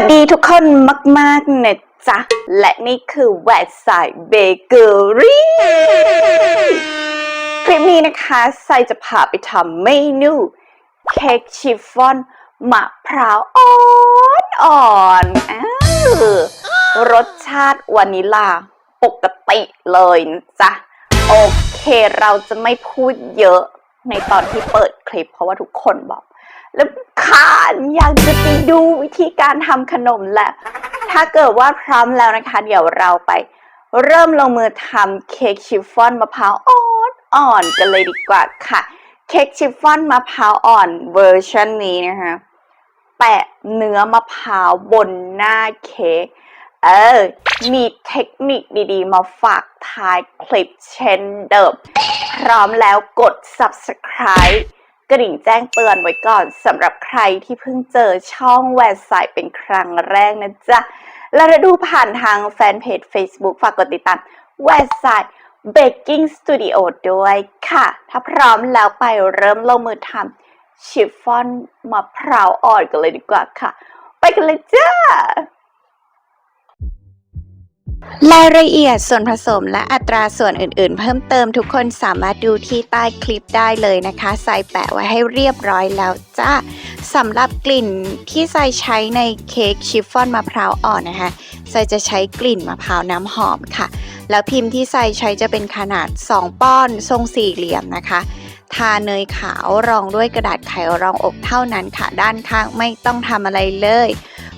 สดีทุกคนมาก ๆ นะจ๊ะ และนี่คือแวดสายเบเกอรี่ คลิปนี้นะคะไซจะพาไปทำเมนูเค้กชิฟฟ่อนมะพร้าวอ่อนอ่อนๆอ้าวรสชาติวานิลาปกติเลยนะจ๊ะ โอเคเราจะไม่พูดเยอะในตอนที่เปิดคลิป เพราะว่าทุกคนบอกแล้วคานอยากจะ ดูวิธีการทำขนมแหละถ้าเกิดว่าพร้อมแล้วนะคะ เดี๋ยวเราไป เริ่มลงมือทำเค้กชิฟฟ่อนมะพร้าวอ่อนอ่อนกันเลยดีกว่าค่ะ เค้กชิฟฟ่อนมะพร้าวอ่อนเวอร์ชันนี้นะคะ แปะเนื้อมะพร้าวบนหน้าเค้ก เออ มีเทคนิคดีๆ มาฝากท้ายคลิปเช่นเดิม พร้อมแล้วกด subscribe กระดิ่งแจ้งเตือนไว้ก่อนสำหรับใครที่เพิ่งเจอช่องแวร์ไซเป็นครั้งแรกนะจ๊ะ และดูผ่านทางแฟนเพจ Facebook ฝากกดติดตามแวร์ไซ Baking Studio ด้วยค่ะ ถ้าพร้อมแล้วไปเริ่มลงมือทำชิฟฟ่อนมะพร้าวอ่อนกันเลยดีกว่าค่ะ ไปกันเลยจ้า รายละเอียดส่วนผสมและอัตราส่วนอื่นๆ เพิ่มเติมทุกคนสามารถดูที่ใต้คลิปได้เลยนะคะใส่แปะไว้ให้เรียบร้อยแล้วจ้าสำหรับกลิ่นที่ใส่ใช้ในเค้กชิฟฟ่อนมะพร้าวอ่อนนะคะใส่จะใช้กลิ่นมะพร้าวน้ำหอมค่ะ แล้วพิมพ์ที่ใส่ใช้จะเป็นขนาด 2 ป้อนทรงสี่เหลี่ยมนะคะทาเนยขาวรองด้วยกระดาษไขรองอบเท่านั้นค่ะ ด้านข้างไม่ต้องทำอะไรเลย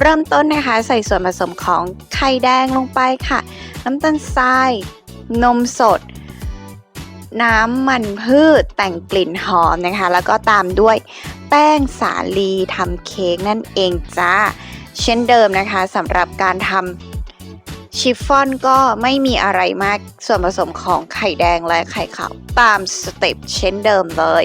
เริ่มต้นนะคะใส่ส่วนผสมของไข่แดงลงไปค่ะ น้ำตาลทราย นมสด น้ำมันพืชแต่งกลิ่นหอมนะคะ แล้วก็ตามด้วยแป้งสาลีทำเค้กนั่นเองจ้า เช่นเดิมนะคะสำหรับการทำชิฟฟ่อนก็ไม่มีอะไรมากส่วนผสมของไข่แดงและไข่ขาว ตามสเต็ปเช่นเดิมเลย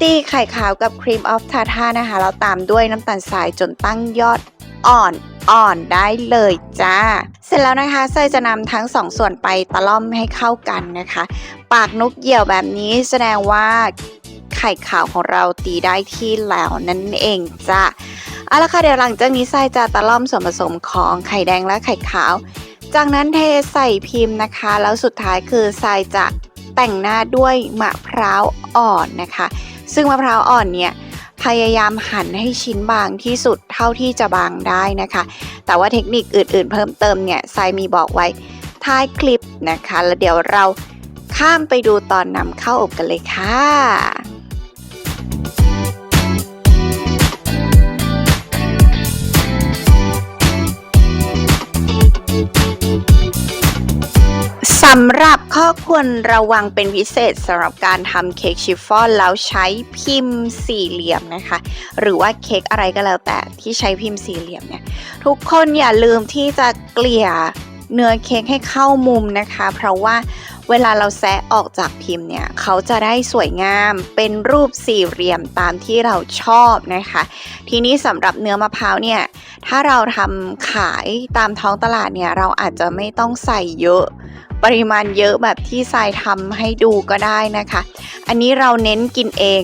ตีไข่ขาวกับครีมออฟทาท่านะคะแล้วตามด้วยน้ำตาลทรายจนตั้งยอด อ่อนอ่อนได้เลยจ้า เสร็จแล้วนะคะไซจะนำทั้งสองส่วนไปตะล่อมให้เข้ากันนะคะ ปากนกเหยี่ยวแบบนี้แสดงว่าไข่ขาวของเราตีได้ที่แล้วนั่นเองจ้าเอาละค่ะเดี๋ยวหลังจากนี้ไซจะตะล่อมส่วนผสมของไข่แดงและไข่ขาว จากนั้นเทใส่พิมพ์นะคะ แล้วสุดท้ายคือไซจะแต่งหน้าด้วยมะพร้าวอ่อนนะคะ ซึ่งมะพร้าวอ่อนเนี่ย พยายามหั่นให้ชิ้นบางที่สุดเท่าที่จะบางได้นะคะ แต่ว่าเทคนิคอื่นๆ เพิ่มเติมเนี่ยไซมีบอกไว้ท้ายคลิปนะคะ แล้วเดี๋ยวเราข้ามไปดูตอนนำเข้าอบกันเลยค่ะำหรับข้อควรระวังเป็นพิเศษสำหรับการทำเค้กชิฟฟ่อนแล้วใช้พิมพ์สี่เหลี่ยมนะคะ หรือว่าเค้กอะไรก็แล้วแต่ที่ใช้พิมพ์สี่เหลี่ยมเนี่ย ทุกคนอย่าลืมที่จะเกลี่ยเนื้อเค้กให้เข้ามุมนะคะ เพราะว่าเวลาเราแซะออกจากพิมพ์เนี่ย เขาจะได้สวยงามเป็นรูปสี่เหลี่ยมตามที่เราชอบนะคะ ทีนี้สำหรับเนื้อมะพร้าวเนี่ย ถ้าเราทำขายตามท้องตลาดเนี่ย เราอาจจะไม่ต้องใส่เยอะ ปริมาณเยอะแบบที่ทรายทำให้ดูก็ได้นะคะ อันนี้เราเน้นกินเอง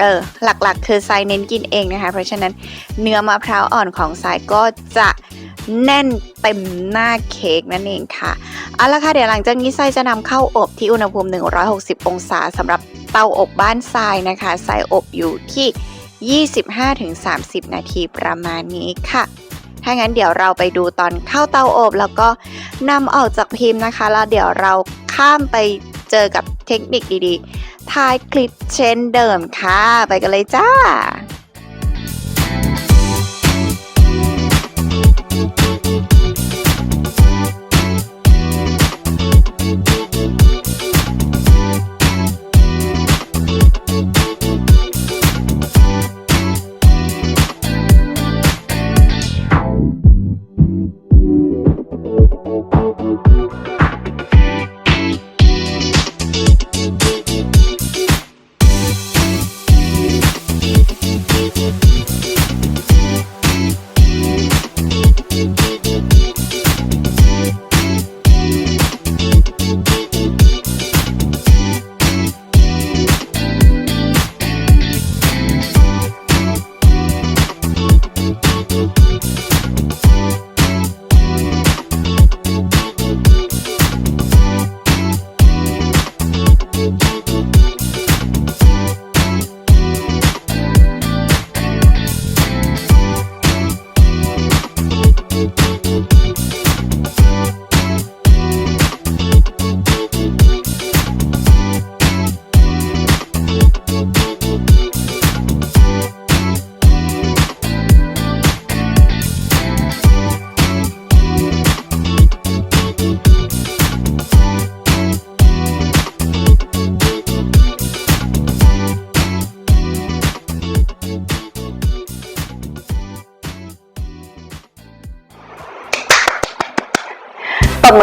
เออหลักๆ คือทรายเน้นกินเองนะคะ เพราะฉะนั้นเนื้อมะพร้าวอ่อนของทรายก็จะแน่นเต็มหน้าเค้กนั่นเองค่ะเอาละค่ะเดี๋ยวหลังจากนี้ทรายจะนำเข้าอบที่อุณหภูมิ 160 องศาสำหรับเตาอบบ้านทรายนะคะทรายอบอยู่ที่ 25-30 นาทีประมาณนี้ค่ะ ถ้างั้นเดี๋ยวเราไปดูตอนเข้าเตาอบแล้วก็นำออกจากพิมพ์นะคะ แล้วเดี๋ยวเราข้ามไปเจอกับเทคนิคดีๆท้ายคลิปเช่นเดิมค่ะ ไปกันเลยจ้า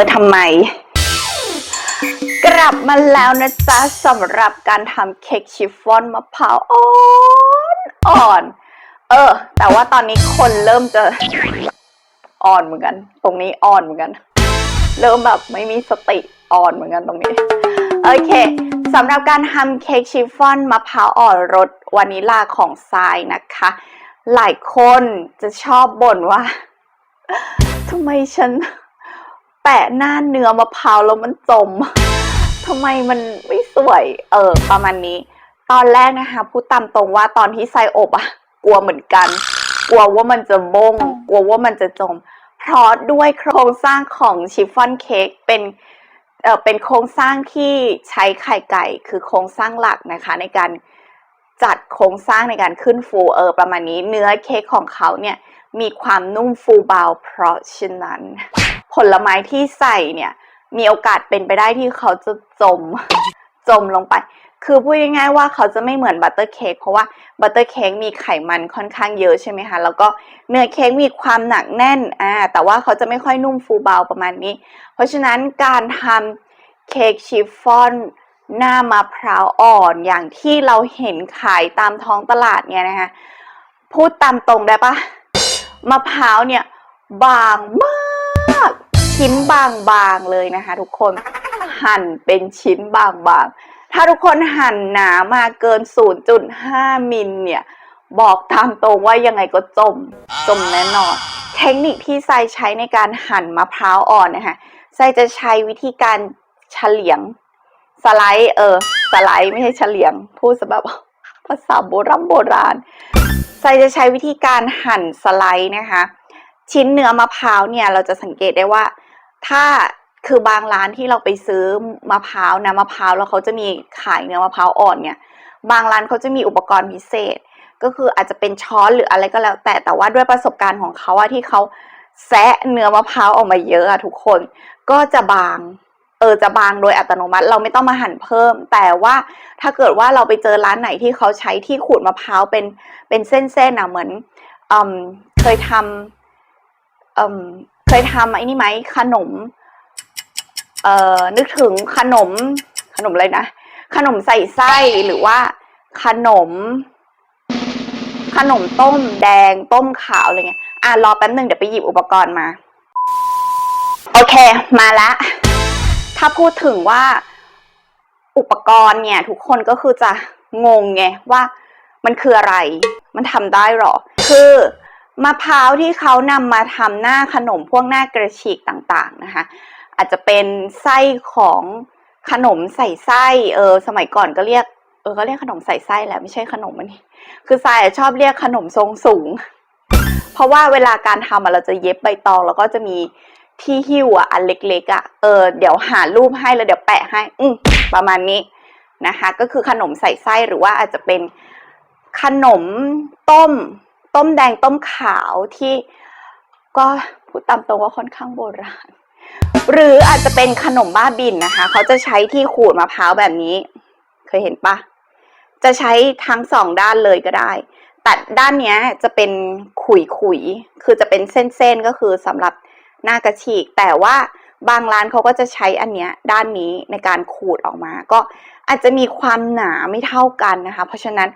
มือทำไม กลับมาแล้วนะจ๊ะสำหรับการทำเค้กชิฟฟ่อนมะพร้าวอ่อนอ่อน เออ แต่ว่าตอนนี้คนเริ่มจะอ่อนเหมือนกัน ตรงนี้อ่อนเหมือนกัน เริ่มแบบไม่มีสติอ่อนเหมือนกันตรงนี้โอเคสำหรับการทำเค้กชิฟฟ่อนมะพร้าวอ่อนรสวานิลลาของทรายนะคะ หลายคนจะชอบบ่นว่าทำไมฉัน แปะหน้าเนื้อมะพร้าวแล้วมันจม ทำไมมันไม่สวย เออ ประมาณนี้ ตอนแรกนะคะพูดตามตรงว่าตอนที่ใส่อบอะกลัวเหมือนกัน กลัวว่ามันจะบง กลัวว่ามันจะจม เพราะด้วยโครงสร้างของชิฟฟ่อนเค้กเป็นเอ่อเป็นโครงสร้างที่ใช้ไข่ไก่ คือโครงสร้างหลักนะคะ ในการจัดโครงสร้างในการขึ้นฟูเออประมาณนี้ เนื้อเค้กของเขาเนี่ยมีความนุ่มฟูเบาเพราะฉะนั้น ผลไม้ที่ใส่เนี่ย มีโอกาสเป็นไปได้ที่เขาจะจม จมลงไป คือพูดง่ายๆว่าเขาจะไม่เหมือนบัตเตอร์เค้กเพราะว่าบัตเตอร์เค้กมีไขมันค่อนข้างเยอะใช่ไหมคะ แล้วก็เนื้อเค้กมีความหนักแน่นอ่าแต่ว่าเขาจะไม่ค่อยนุ่มฟูเบาประมาณนี้ เพราะฉะนั้นการทำเค้กชิฟฟ่อนหน้ามะพร้าวอ่อนอย่างที่เราเห็นขายตามท้องตลาดเนี่ยนะคะพูดตามตรงได้ปะมะพร้าวเนี่ยบางมาก ชิ้นบางๆเลยนะคะ ทุกคนหั่นเป็นชิ้นบางๆ ถ้าทุกคนหั่นหนามาเกิน 0.5 มิลเนี่ย บอกตามตรงว่ายังไงก็จม จมแน่นอน เทคนิคที่ไซใช้ในการหั่นมะพร้าวอ่อนนะคะไซจะใช้วิธีการเฉลียง สไลด์เออ สไลด์ไม่ใช่เฉลียง พูดแบบภาษาโบราณโบราณไซจะใช้วิธีการหั่นสไลด์นะคะ ชิ้นเนื้อมะพร้าวเนี่ยเราจะสังเกตได้ว่า ถ้าคือบางร้านที่เราไปซื้อมะพร้าวนะมะพร้าวแล้วเขาจะมีขายเนื้อมะพร้าวอ่อนเนี่ย บางร้านเขาจะมีอุปกรณ์พิเศษ ก็คืออาจจะเป็นช้อนหรืออะไรก็แล้ว แต่แต่ว่าด้วยประสบการณ์ของเขาอะที่เขาแซะเนื้อมะพร้าวออกมาเยอะอะทุกคน ก็จะบางเออจะบางโดยอัตโนมัติเราไม่ต้องมาหั่นเพิ่ม แต่ว่าถ้าเกิดว่าเราไปเจอร้านไหนที่เขาใช้ที่ขูดมะพร้าวเป็นเป็นเส้นๆอะเหมือนอืมเคยทำ เคยทำไอ้นี่ไหมขนม เอ่อนึกถึงขนม ขนมอะไรนะขนมใส่ไส้หรือว่า ขนม ขนมต้มแดงต้มขาวอะไรเงี้ยอะรอแป๊บหนึ่งเดี๋ยวไปหยิบอุปกรณ์มา โอเค มาละถ้าพูดถึงว่าอุปกรณ์เนี่ย ทุกคนก็คือจะงงไงว่ามันคืออะไร มันทำได้หรอ คือ มะพร้าวที่เขานำมาทำหน้าขนมพวกหน้ากระฉีกต่างๆนะคะ อาจจะเป็นไส้ของขนมใส่ไส้เออสมัยก่อนก็เรียกเออก็เรียกขนมใส่ไส้แหละไม่ใช่ขนมอันนี้ คือทรายชอบเรียกขนมทรงสูง เพราะว่าเวลาการทำเราจะเย็บใบตองแล้วก็จะมีที่หิ้วอะอันเล็กๆอะเออเดี๋ยวหารูปให้แล้วเดี๋ยวแปะให้ อืประมาณนี้นะคะ ก็คือขนมใส่ไส้หรือว่าอาจจะเป็นขนมต้ม ต้มแดงต้มขาวที่ก็พูดตามตรงว่าค่อนข้างโบราณ หรืออาจจะเป็นขนมบ้าบินนะคะ เขาจะใช้ที่ขูดมะพร้าวแบบนี้ เคยเห็นปะจะใช้ทั้งสองด้านเลยก็ได้ แต่ด้านนี้จะเป็นขุยขุย คือจะเป็นเส้นๆก็คือสำหรับหน้ากระฉีก แต่ว่าบางร้านเขาก็จะใช้อันเนี้ยด้านนี้ในการขูดออกมา ก็อาจจะมีความหนาไม่เท่ากันนะคะ เพราะฉะนั้น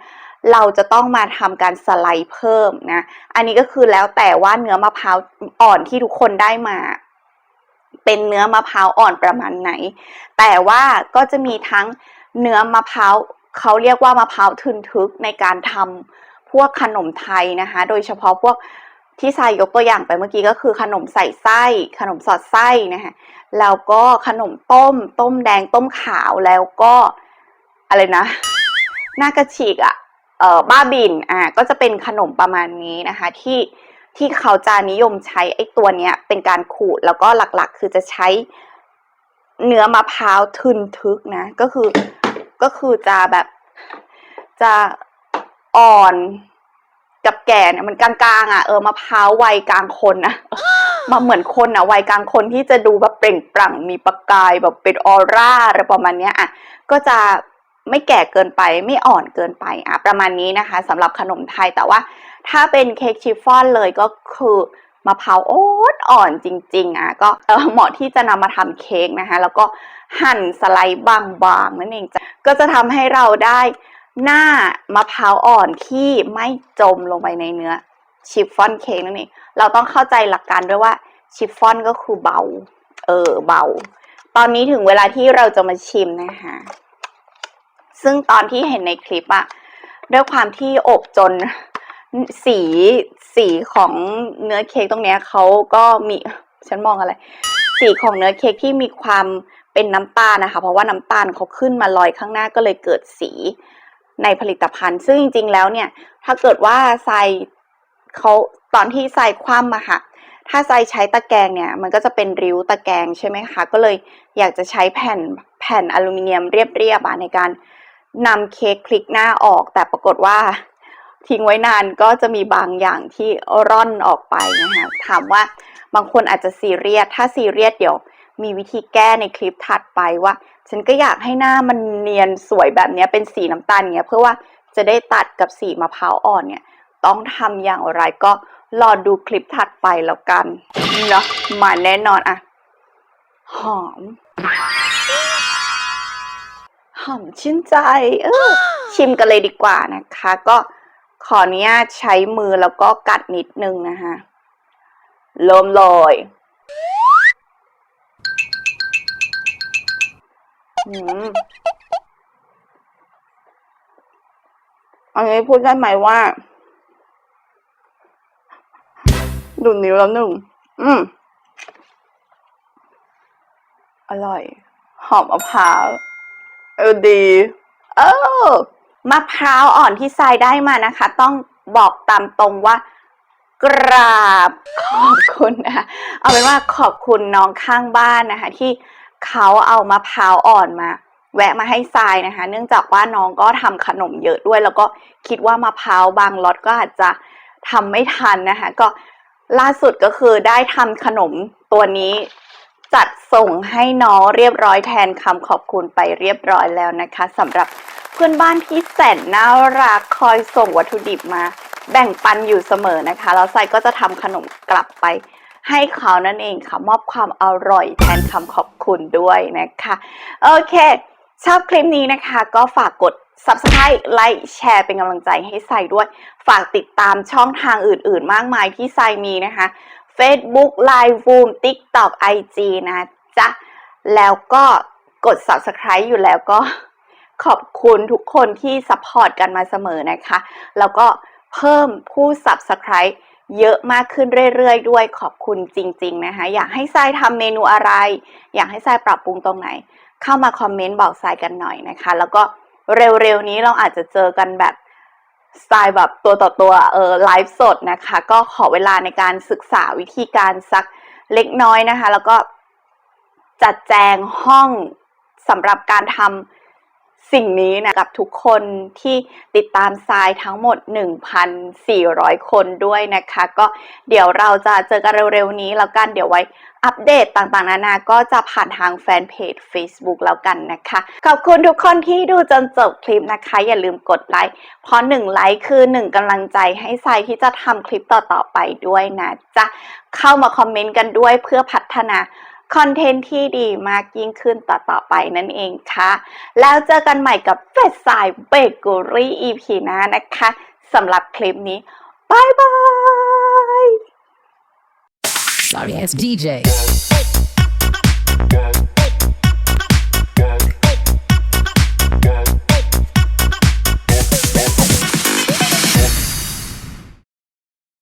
เราจะต้องมาทำการสไลด์เพิ่มนะ อันนี้ก็คือแล้วแต่ว่าเนื้อมะพร้าวอ่อนที่ทุกคนได้มา เป็นเนื้อมะพร้าวอ่อนประมาณไหน แต่ว่าก็จะมีทั้งเนื้อมะพร้าวเขาเรียกว่ามะพร้าวทึนทึกในการทำพวกขนมไทยนะคะ โดยเฉพาะพวกที่ทรายยกตัวอย่างไปเมื่อกี้ก็คือขนมใส่ไส้ ขนมสอดไส้นะคะแล้วก็ขนมต้ม ต้มแดงต้มขาวแล้วก็อะไรนะหน้ากระฉีกอะ่ะ เอ่อบ้าบินอ่าก็จะเป็นขนมประมาณนี้นะคะที่ที่เขาจะนิยมใช้ไอ้ตัวเนี้ยเป็นการขูดแล้วก็หลักๆ คือจะใช้เนื้อมะพร้าวทึนทึกนะ ก็คือก็คือจะแบบจะอ่อนกับแก่เนี่ยมันกลางๆอะเออมะพร้าววัยกลางคนนะมาเหมือนคนอะวัยกลางคนที่จะดูแบบเปล่งปลั่งมีประกายแบบเป็นออร่าอะไรประมาณเนี้ยอะก็จะ ไม่แก่เกินไปไม่อ่อนเกินไปอะประมาณนี้นะคะสำหรับขนมไทยแต่ว่า ถ้าเป็นเค้กชิฟฟ่อนเลยก็คือมะพร้าวโอ่อนอ่อนจริง ๆ อะก็เหมาะที่จะนำมาทำเค้กนะคะ แล้วก็หั่นสไลด์บางๆนั่นเองจะก็จะทำให้เราได้หน้ามะพร้าวอ่อนที่ไม่จมลงไปในเนื้อชิฟฟ่อนเค้กนั่นเองเราต้องเข้าใจหลักการด้วยว่าชิฟฟ่อนก็คือเบา เออเบา ตอนนี้ถึงเวลาที่เราจะมาชิมนะคะ ซึ่งตอนที่เห็นในคลิปอะด้วยความที่อบจนสีสีของเนื้อเค้กตรงเนี้ยเขาก็มีฉันมองอะไร สีของเนื้อเค้กที่มีความเป็นน้ำตาลนะคะ เพราะว่าน้ำตาลเขาขึ้นมาลอยข้างหน้าก็เลยเกิดสีในผลิตภัณฑ์ ซึ่งจริง ๆ แล้วเนี่ย ถ้าเกิดว่าทรายเขาตอนที่ทรายคว่ำอะค่ะ ถ้าทรายใช้ตะแกรงเนี่ย มันก็จะเป็นริ้วตะแกรงใช่ไหมคะ ก็เลยอยากจะใช้แผ่นแผ่นอลูมิเนียมเรียบๆในการ นำเค้กคลิกหน้าออก แต่ปรากฏว่าทิ้งไว้นานก็จะมีบางอย่างที่ร่อนออกไปนะคะถามว่าบางคนอาจจะซีเรียสถ้าซีเรียสเดี๋ยวมีวิธีแก้ในคลิปถัดไปว่า ฉันก็อยากให้หน้ามันเนียนสวยแบบนี้เป็นสีน้ำตาลเนี้ยเพื่อว่าจะได้ตัดกับสีมะพร้าวอ่อนเนี่ย ต้องทำอย่างไรก็รอดูคลิปถัดไปแล้วกันเนาะมาแน่นอนอะหอม หอมชื่นใจ เออ ชิมกันเลยดีกว่านะคะ ก็ขออนุญาตใช้มือแล้วก็กัดนิดนึงนะคะเริ่มเลยอืมอันนี้พูดได้ไหมว่า ดูดนิ้วแล้วหนึ่ง อืม อร่อย หอมมะพร้าว เออดี เออมะพร้าวอ่อนที่ทรายได้มานะคะ ต้องบอกตามตรงว่า กราบขอบคุณนะคะเอาเป็นว่าขอบคุณน้องข้างบ้านนะคะ ที่เขาเอามะพร้าวอ่อนมา แวะมาให้ทรายนะคะ เนื่องจากว่าน้องก็ทำขนมเยอะด้วย แล้วก็คิดว่ามะพร้าวบางล็อตก็อาจจะทำไม่ทันนะคะ ก็ล่าสุดก็คือได้ทำขนมตัวนี้ จัดส่งให้น้องเรียบร้อยแทนคำขอบคุณไปเรียบร้อยแล้วนะคะสำหรับเพื่อนบ้านที่แสนน่ารักคอยส่งวัตถุดิบมา แบ่งปันอยู่เสมอนะคะแล้วไซก็จะทำขนมกลับไปให้เขานั่นเองค่ะมอบความอร่อยแทนคำขอบคุณด้วยนะคะโอเค ชอบคลิปนี้นะคะก็ฝากกด subscribe ไลค์แชร์เป็นกำลังใจให้ไซด้วย ฝากติดตามช่องทางอื่น ๆ มากมายที่ไซมีนะคะ Facebook Line Zoom TikTok IG นะจ๊ะ แล้วก็กด subscribe อยู่แล้วก็ขอบคุณทุกคนที่ซัพพอร์ตกันมาเสมอนะคะ แล้วก็เพิ่มผู้ subscribe เยอะมากขึ้นเรื่อยๆ ด้วยขอบคุณจริง ๆ นะคะ อยากให้ทรายทำเมนูอะไร อยากให้ทรายปรับปรุงตรงไหน เข้ามาคอมเมนต์บอกทรายกันหน่อยนะคะ แล้วก็เร็วๆนี้เราอาจจะเจอกันแบบ สไตล์แบบตัวต่อตัวเออไลฟ์สดนะคะ ก็ขอเวลาในการศึกษาวิธีการสักเล็กน้อยนะคะ แล้วก็จัดแจงห้องสำหรับการทำ สิ่งนี้นะกับทุกคนที่ติดตามทรายทั้งหมด 1,400 คนด้วยนะคะ ก็เดี๋ยวเราจะเจอกันเร็วๆนี้แล้วกันเดี๋ยวไว้อัปเดตต่างๆ นานาก็จะผ่านทางแฟนเพจ Facebook แล้วกันนะคะ ขอบคุณทุกคนที่ดูจนจบคลิปนะคะ อย่าลืมกดไลค์เพราะ1ไลค์คือ1กำลังใจให้ทรายที่จะทำคลิปต่อๆไปด้วยนะจ๊ะเข้ามาคอมเมนต์กันด้วยเพื่อพัฒนา คอนเทนต์ที่ดีมากยิ่งขึ้นต่อๆไปนั่นเองค่ะ แล้วเจอกันใหม่กับเฟสายเบเกอรี่ EP หน้านะคะสำหรับคลิปนี้บายบาย Sorry as DJ.